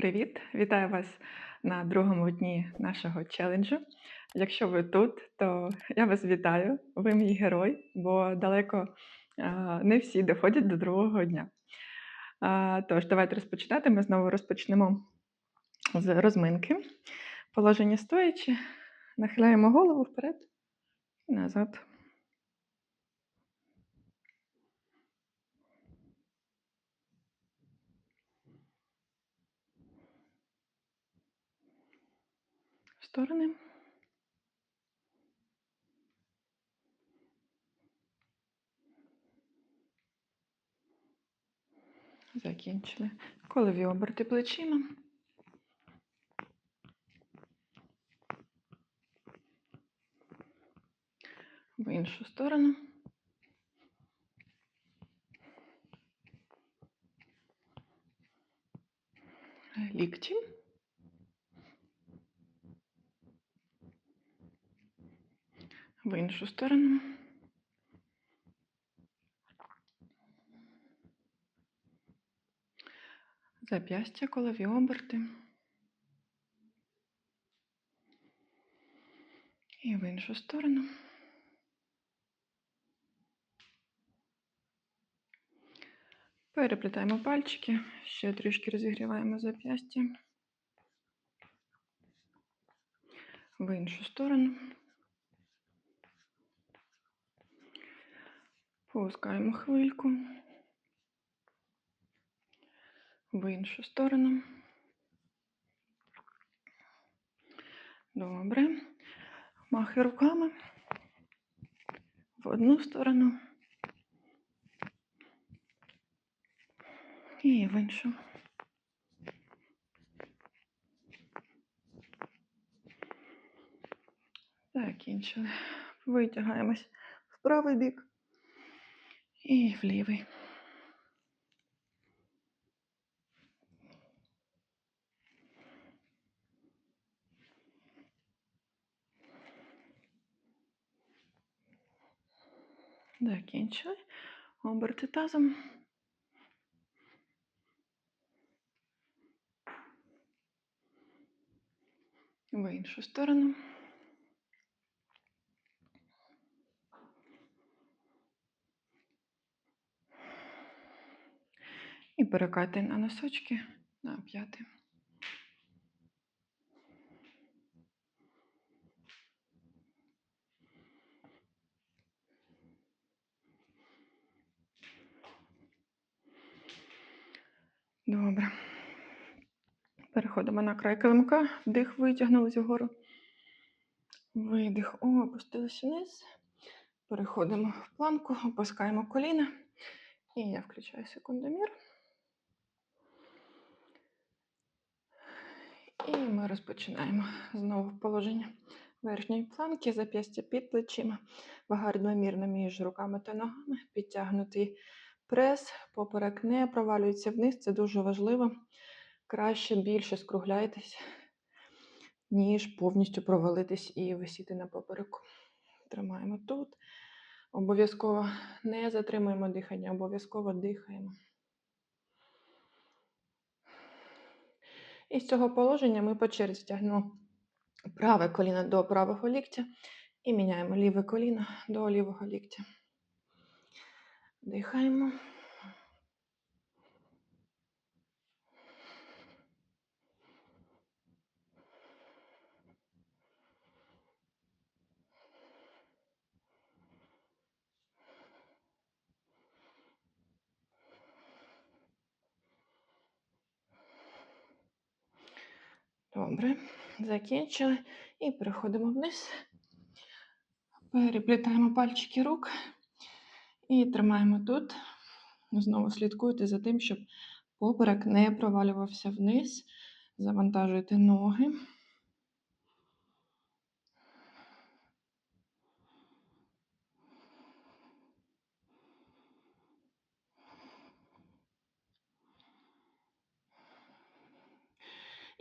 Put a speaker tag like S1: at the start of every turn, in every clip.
S1: Привіт! Вітаю вас на другому дні нашого челенджу. Якщо ви тут, то я вас вітаю. Ви мій герой, бо далеко не всі доходять до другого дня. Тож, давайте розпочинати. Ми знову розпочнемо з розминки. Положення стоячи, нахиляємо голову вперед і назад. Сторони. Закінчили. Колові оберти плечима. В іншу сторону. Лікті. В іншу сторону. Зап'ястя, колові оберти. І в іншу сторону. Переплітаємо пальчики, ще трішки розігріваємо зап'ястя. В іншу сторону. Пускаємо хвильку. В іншу сторону. Добре. Махи руками. В одну сторону. І в іншу. Закінчили. Витягаємось в правий бік і в лівий. Закінчили. Оберти тазом. В іншу сторону. І перекати на носочки на п'яти. Добре. Переходимо на край килимка. Вдих, витягнулись вгору. Видих, О, опустились вниз. Переходимо в планку, опускаємо коліна. І я включаю секундомір. І ми розпочинаємо знову положення верхньої планки, зап'ястя під плечима, вага рівномірна між руками та ногами, підтягнутий прес, поперек не провалюється вниз, це дуже важливо. Краще більше скругляйтесь, ніж повністю провалитись і висіти на попереку. Тримаємо тут. Обов'язково не затримуємо дихання, обов'язково дихаємо. І з цього положення ми по черзі тягнемо праве коліно до правого ліктя і міняємо ліве коліно до лівого ліктя. Дихаємо. Добре, закінчили і переходимо вниз. Переплітаємо пальчики рук і тримаємо тут. Знову слідкуйте за тим, щоб поперек не провалювався вниз. Завантажуйте ноги.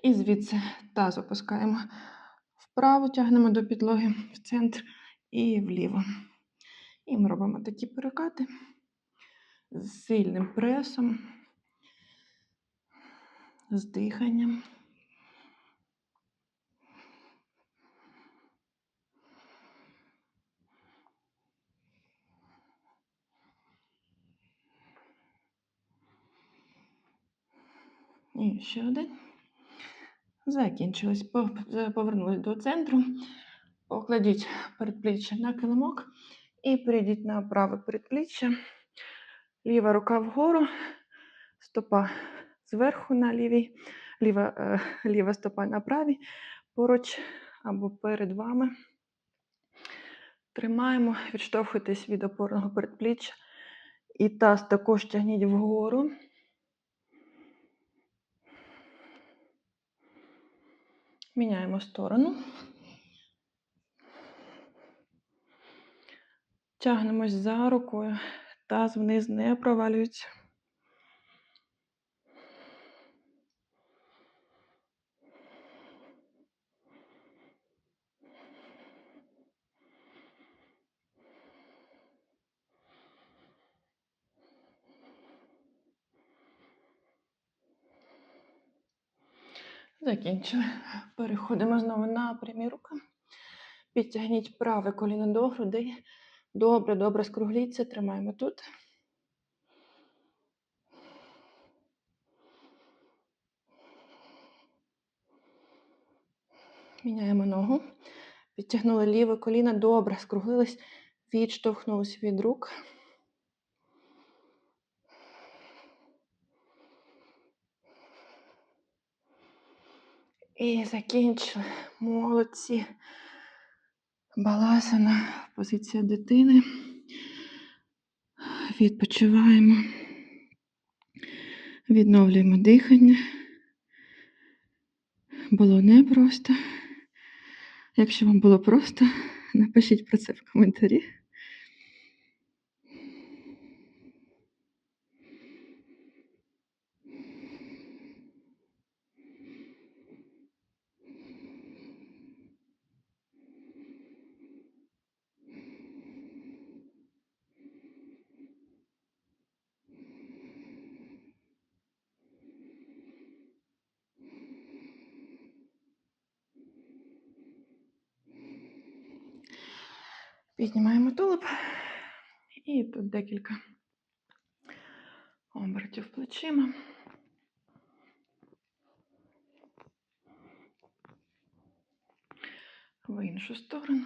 S1: І звідси таз опускаємо вправо, тягнемо до підлоги, в центр і вліво. І ми робимо такі перекати з сильним пресом. з диханням. І ще один. Закінчилось. Повернулись до центру. Покладіть передпліччя на килимок і перейдіть на праве передпліччя. Ліва рука вгору, стопа зверху на лівій, ліва, е, ліва стопа на правій, поруч або перед вами. Тримаємо, відштовхуйтесь від опорного передпліччя. І таз також тягніть вгору. Міняємо сторону. Тягнемось за рукою. Таз вниз не провалюється. Закінчили. Переходимо знову на прямі руки. Підтягніть праве коліно до грудей. Добре, добре скругліться. Тримаємо тут. Міняємо ногу. Підтягнули ліве коліно. Добре, скруглились. Відштовхнулись від рук. І закінчили. Молодці. Баласана, позиція дитини. Відпочиваємо. Відновлюємо дихання. Було непросто. Якщо вам було просто, напишіть про це в коментарі. Піднімаємо тулуб. І тут декілька обертів плечима. В іншу сторону.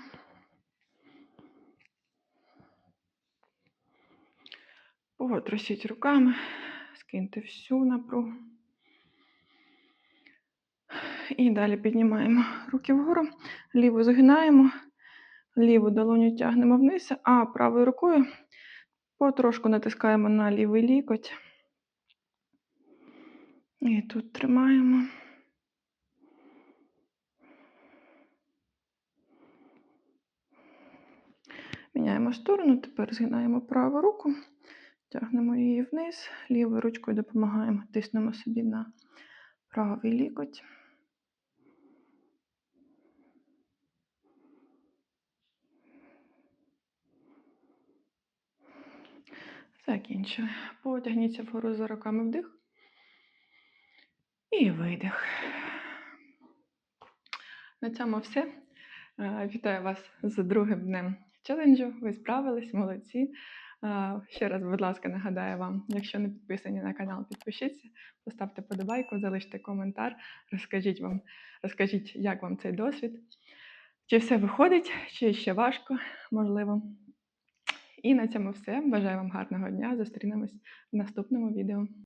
S1: Потрусіть руками, скиньте всю напругу. І далі піднімаємо руки вгору, ліву згинаємо, ліву долоню тягнемо вниз, а правою рукою потрошку натискаємо на лівий лікоть. І тут тримаємо. Міняємо сторону, тепер згинаємо праву руку, тягнемо її вниз, лівою ручкою допомагаємо, тиснемо собі на правий лікоть. Закінчили. Потягніться вгору за руками вдих. І видих. На цьому все. Е, Вітаю вас з другим днем челенджу. Ви справились, молодці. Е, Ще раз, будь ласка, нагадаю вам, якщо не підписані на канал, підпишіться, поставте подобайку, залиште коментар, розкажіть вам, розкажіть, як вам цей досвід. Чи все виходить, чи ще важко, можливо. І на цьому все. Бажаю вам гарного дня. Зустрінемось в наступному відео.